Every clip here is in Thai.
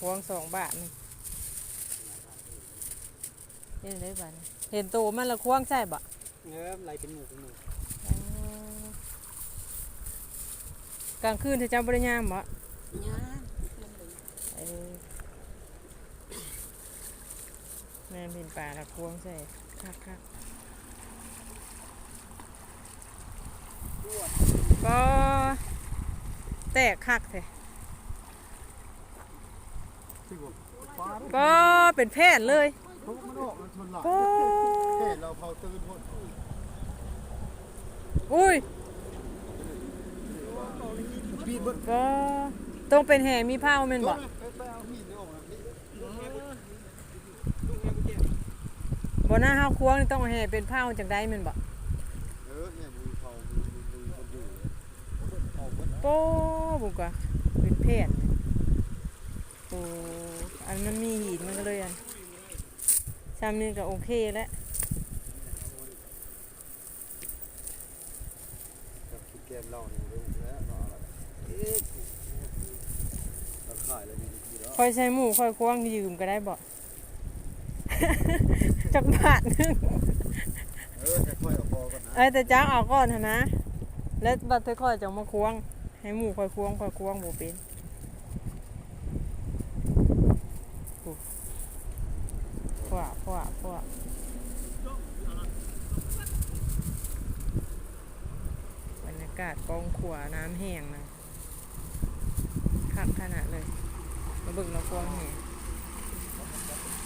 ควงสองบาทนี่เห็นได้บาทนี่เห็นโตมันละควงใช่บะเงิมไหลเป็นหมูเป็นหมูกลางคืนเธอจ้าบริยามบ่ย่างแม่เห็นป่าละควงใส่คักคักก็แตกคักแท้ที่บอ ก็เป็นแพทย์เลยทุกมันออกมันชนหลับแพทย์เราเขาตื่นพ้นอุ้ยปีบก็ต้องเป็นแห่มีเผาแม่นบ่ไปเอามีดนี่อกนะนี่บ่หน้าเฮาควงนี่ต้องเอาแห่เป็นเผาจังไดแม่นบ่เออเนี่ยมือเผามือนอยู่เอาเบิดโป้บุกว่าเป็นแพทย์ โอ้อันมันมีหินมันก็เลยอันซ้ำนี่ก็โอเคแล้วเกมเราเนี่ยเรื่องแล้วก็อะไรเอ๊ะเราขายแล้วนี่กี่แล้วค่อยใช้หมู่คอยควงยืมก็ได้บ่จักบาทนึงเออจะค่อยออก่อนนะเอ้ยแต่จ้างเอาก่อนนะ แล้วบัดค่อยจังมาควง ให้หมู่คอยควงคอยควงบ่เป็นโอ้ขวาขวาขวาบรรยากาศกองขวาน้ำแห้งนะคักขนาดเลยมาเบิ่งเราควงแห่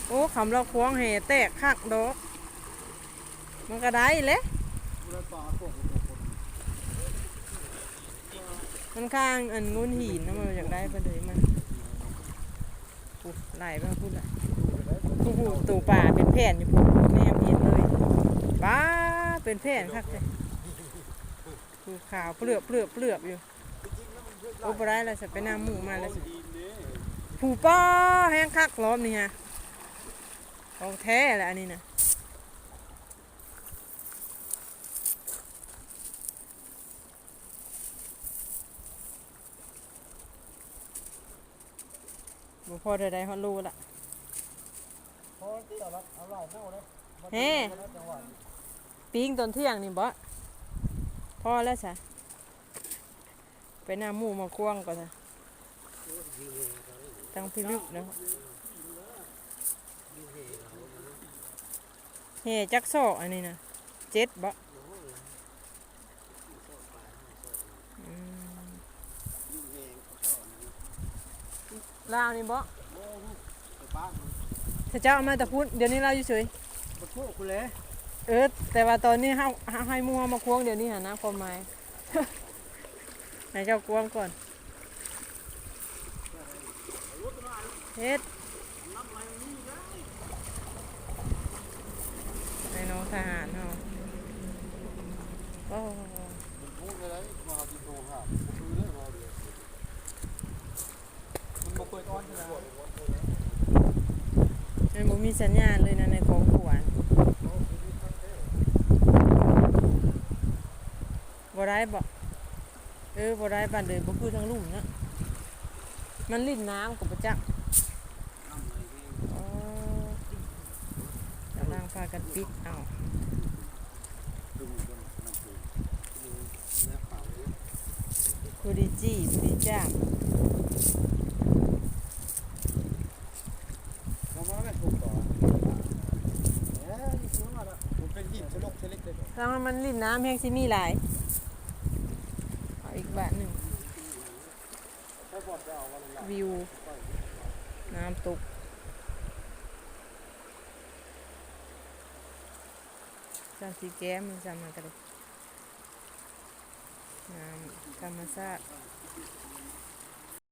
โอ้คำเราควงแห่แตกคักดอกมันก็ได้แหละเลาปลาพวกมันตกคนมันข้างอันงุนหินนะมันอยากได้ไปเลยมันปุ๊บไหลไปพูดละผู้ผู้ตูป่าเป็นแผ่นอยู่พูดแม่เพียนเลยป้าเป็นแผ่นคักเลย ผู้ขาวเปลือกเปลือกเปลือกอยู่โอ้ปได้แล้วจะไปนำหมูมาแล้วสิผู้ป้อแห้งคักล้อมนี่ฮะของแท้แหละอันนี้นะบ่พอได้ได้ฮอดรูละพอที่เรารับเอาเหล้าเน่าเลยเฮ้จังหวะนี้ปิ้งตอนเที่ยงนี่บ่ พอแล้วสะไปนำหมูมาควงก่อนสะตั้งพิลึกเนาะเฮ่จักซอกอันนี้นะเจ็ดบ่อืมลาวนี่บ่ไปบ้านมันถ้าเจ้าเอามาแต่พูดเดี๋ยวนี้เราอยู่เฉยมาโทษคุณเลย เออแต่ว่าตอนนี้เฮาให้มูเฮามาควงเดี๋ยวนี้หานะความหมายให้เจ้าควงก่อนเฮ็ดให้น้องทหารเฮาโอ้มันพูดอะไรมาหาที่โทรหาคือเรื่องเราเดียวมันมาคุยก้อนใช่ไหมมันบ่มีสัญญาณเลยนะในกองขวาน บ่ได้บ่เออบ่ได้บ้านเดินบ่คือทางลุ่มนะมันลิ่นน้ำกับประจักอ๋อกำลังพากันปิดเอาดูมันนั่นคือดูเนื้อขาวเลยผู้ดีจี้ผู้ดีจ้างเรามาแม่ถูกต่อเอ๊ะนี่คือว่าละผมเป็นหินชะลกชะเล็กเลยแล้วมันลิ่นน้ำแห้งสิมีหลายเอาอีก บาทหนึ่งวิว น้ำตกจังสีแก้มมันจำมากันเลยน้ำธรรมชาติ